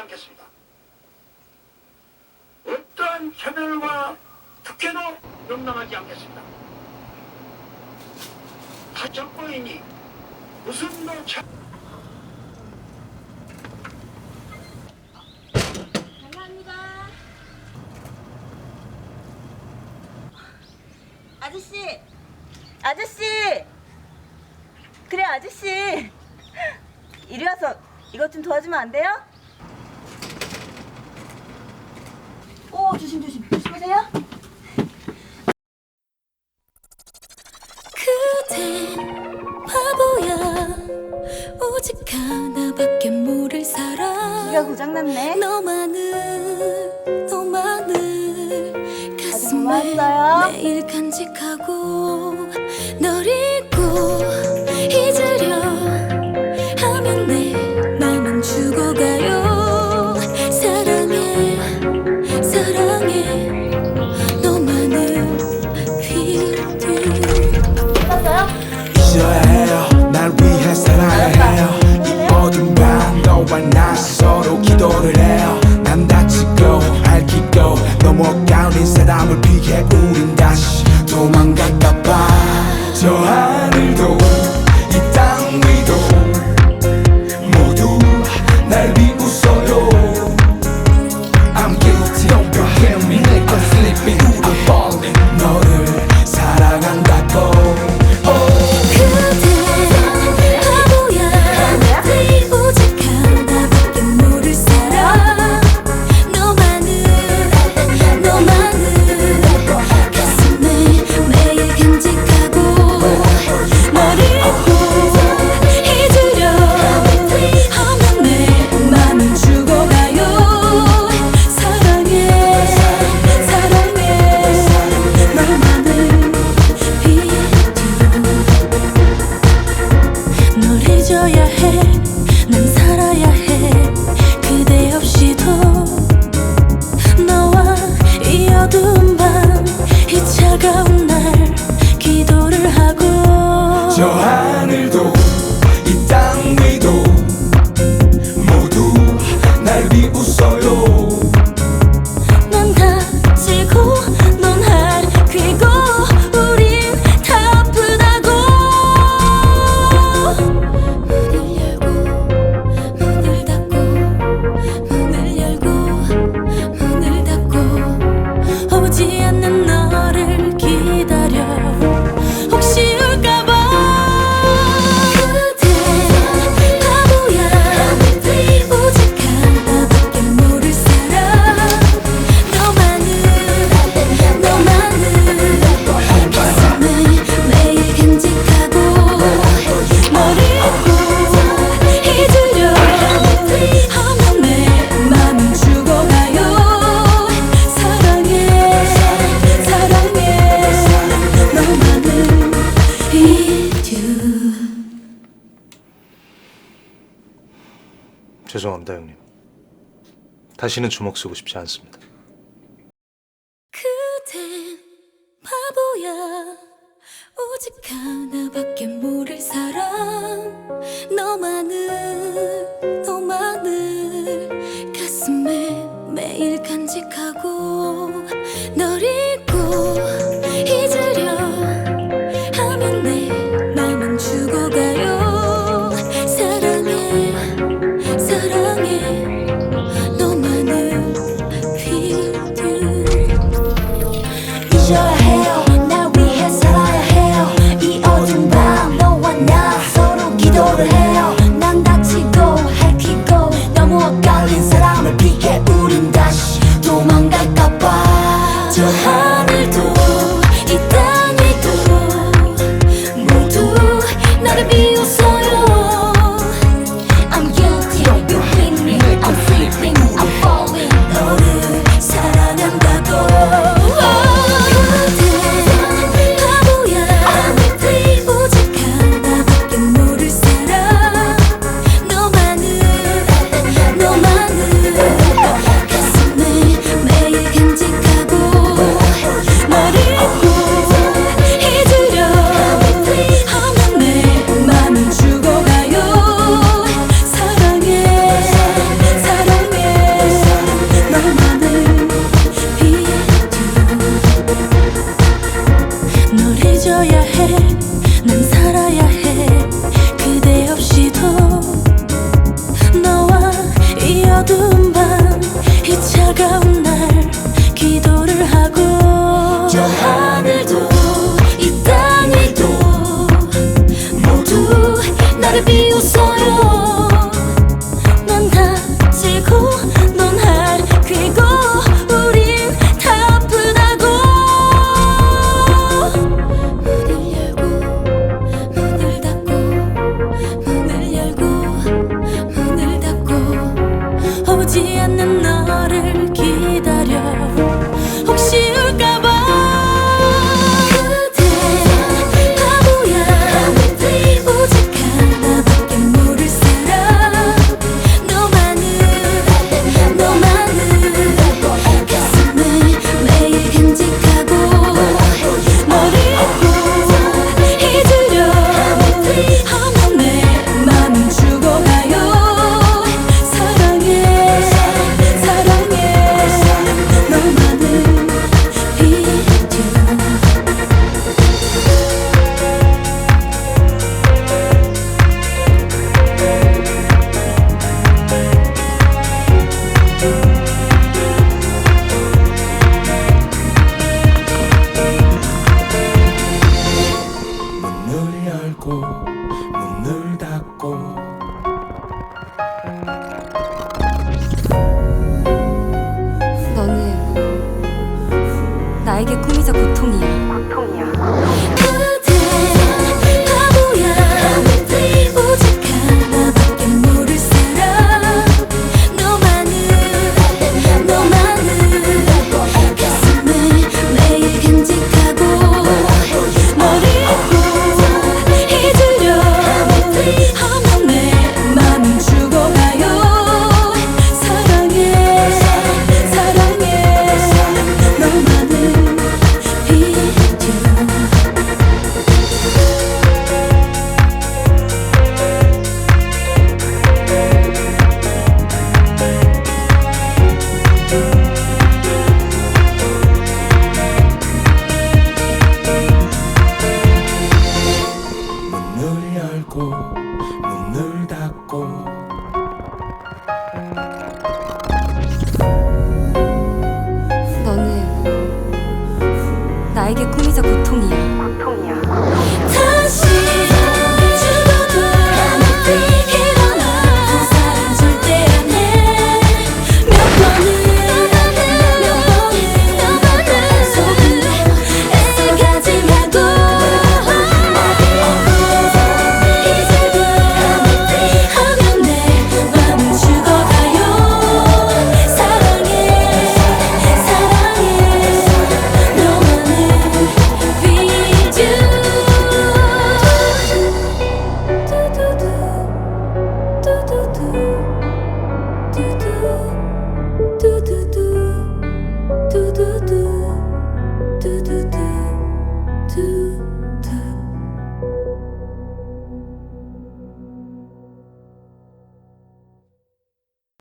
않겠습니다. 어떠한 차별과 특혜도 명랑하지 않겠습니다. 가정부인이 무슨 놈 차... 감사합니다. 아저씨! 아저씨! 그래 아저씨! 이리 와서 이것 좀 도와주면 안 돼요? 어, 조심 조심. 조심하세요. 바보야 오직 하나밖에 모를 사람 기가 고장났네. 너만을 너만을 뭐 가슴에 내일 간직하고 널 잊어야 해. 죄송합니다, 형님. 다시는 주먹 쓰고 싶지 않습니다. 그댄 바보야 오직 하나밖에 모를 사람 너만 그게 꿈이자 고통이야. 고통이야. 그 过。do do do.